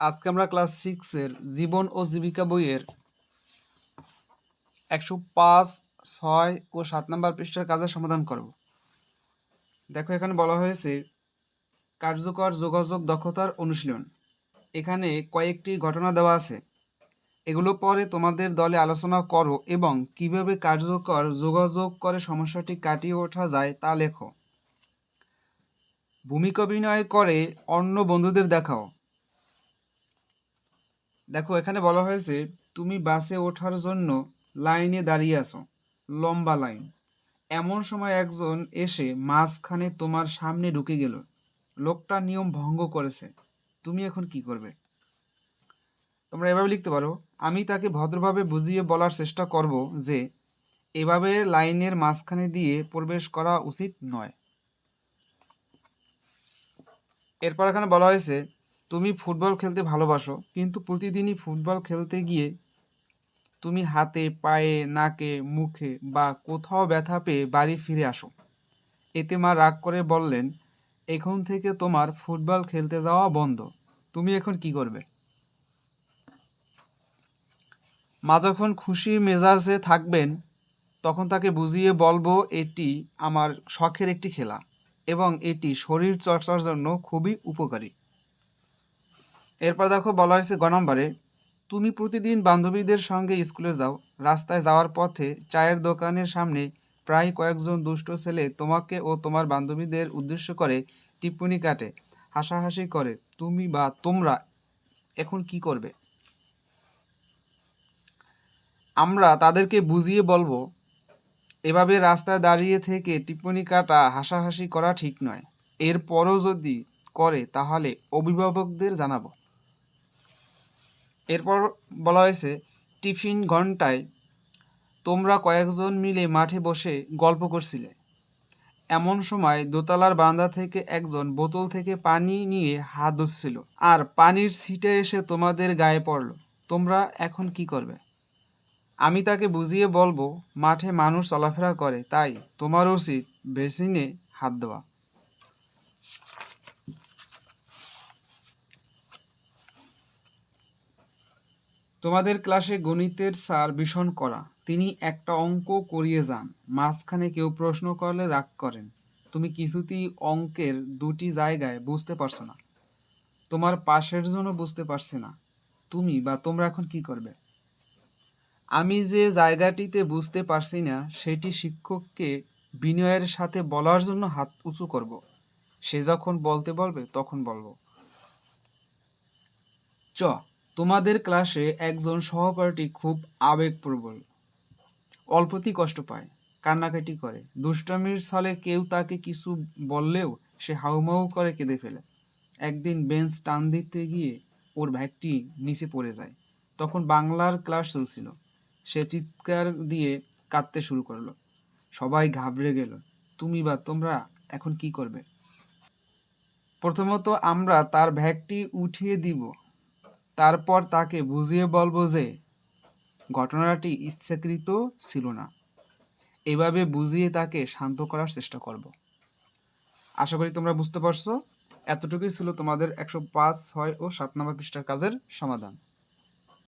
আজকে আমরা ক্লাস সিক্সের জীবন ও জীবিকা বইয়ের একশো পাঁচ, ছয় ও সাত নম্বর পৃষ্ঠার কাজের সমাধান করব। দেখো এখানে বলা হয়েছে, কার্যকর যোগাযোগ দক্ষতার অনুশীলন। এখানে কয়েকটি ঘটনা দেওয়া আছে। এগুলো পরে তোমাদের দলে আলোচনা করো এবং কীভাবে কার্যকর যোগাযোগ করে সমস্যাটি কাটিয়ে ওঠা যায় তা লেখো। ভূমিকা অভিনয় করে অন্য বন্ধুদের দেখাও। দেখো, এখানে বলা হয়েছে, তুমি বাসে ওঠার জন্য লাইনে দাঁড়িয়ে আছো, লম্বা লাইন। এমন সময় একজন এসে মাঝখানে তোমার সামনে ঢুকে গেল। লোকটা নিয়ম ভঙ্গ করেছে। তুমি এখন কি করবে? তোমরা এভাবে লিখতে পারো, আমি তাকে ভদ্রভাবে বুঝিয়ে বলার চেষ্টা করব যে, এভাবে লাইনের মাঝখানে দিয়ে প্রবেশ করা উচিত নয়। এরপর এখানে বলা হয়েছে তুমি ফুটবল খেলতে ভালোবাসো, কিন্তু প্রতিদিনই ফুটবল খেলতে গিয়ে তুমি হাতে, পায়ে, নাকে, মুখে বা কোথাও ব্যথা পেয়ে বাড়ি ফিরে আসো। এতে মা রাগ করে বললেন, এখন থেকে তোমার ফুটবল খেলতে যাওয়া বন্ধ। তুমি এখন কি করবে? মা যখন খুশি মেজাজে থাকবেন, তখন তাকে বুঝিয়ে বলব, এটি আমার শখের একটি খেলা এবং এটি শরীর চর্চার জন্য খুবই উপকারী। এরপর দেখো বলা হয়েছে গ নম্বরে, তুমি প্রতিদিন বান্ধবীদের সঙ্গে স্কুলে যাও। রাস্তায় যাওয়ার পথে চায়ের দোকানের সামনে প্রায় কয়েকজন দুষ্ট ছেলে তোমাকে ও তোমার বান্ধবীদের উদ্দেশ্য করে টিপ্পনি কাটে, হাসাহাসি করে। তুমি বা তোমরা এখন কি করবে? আমরা তাদেরকে বুঝিয়ে বলব, এভাবে রাস্তায় দাঁড়িয়ে থেকে টিপ্পনি কাটা, হাসাহাসি করা ঠিক নয়। এরপরও যদি করে, তাহলে অভিভাবকদের জানাব। এরপর বলা হয়েছে, টিফিন ঘন্টায় তোমরা কয়েকজন মিলে মাঠে বসে গল্প করছিলে। এমন সময় দোতলার বান্দা থেকে একজন বোতল থেকে পানি নিয়ে হাত ধুচ্ছিল। আর পানির ছিটে এসে তোমাদের গায়ে পড়ল। তোমরা এখন কি করবে? আমি তাকে বুঝিয়ে বলব, মাঠে মানুষ চলাফেরা করে, তাই তোমার উচিত বেসিনে হাত দেওয়া তোমাদের ক্লাসে গণিতের স্যার ভীষণ করা তিনি একটা অঙ্ক করিয়ে যান। মাঝখানে কেউ প্রশ্ন করলে রাগ করেন। তুমি কিছুতেই অঙ্কের দুটি জায়গায় বুঝতে পারছ না। তোমার পাশের জন্য বুঝতে পারছে না। তুমি বা তোমরা এখন কি করবে? আমি যে জায়গাটিতে বুঝতে পারছি না, সেটি শিক্ষককে বিনয়ের সাথে বলার জন্য হাত উঁচু করব। সে যখন বলতে বলবে, তখন বলব। চ। তোমাদের ক্লাসে একজন সহপাঠী খুব আবেগপ্রবল। অল্পতেই কষ্ট পায়, কান্নাকাটি করে। দুষ্টামির ছলে কেউ তাকে কিছু বললেও সে হাউমাউ করে কেঁদে ফেলে। একদিন বেঞ্চ টান দিতে গিয়ে ওর ব্যাগটি নিচে পড়ে যায়। তখন বাংলার ক্লাস চলছিল। সে চিৎকার দিয়ে কাঁদতে শুরু করল। সবাই ঘাবড়ে গেল। তুমি বা তোমরা এখন কি করবে? প্রথমত আমরা তার ব্যাগটি উঠিয়ে দিব। তারপর তাকে বুঝিয়ে বলব যে, ঘটনাটি ইচ্ছাকৃত ছিল না। এভাবে বুঝিয়ে তাকে শান্ত করার চেষ্টা করব। আশা করি তোমরা বুঝতে পারছ, এতটুকুই ছিল তোমাদের একশো পাঁচ, ছয় ও সাত নম্বর পৃষ্ঠার কাজের সমাধান।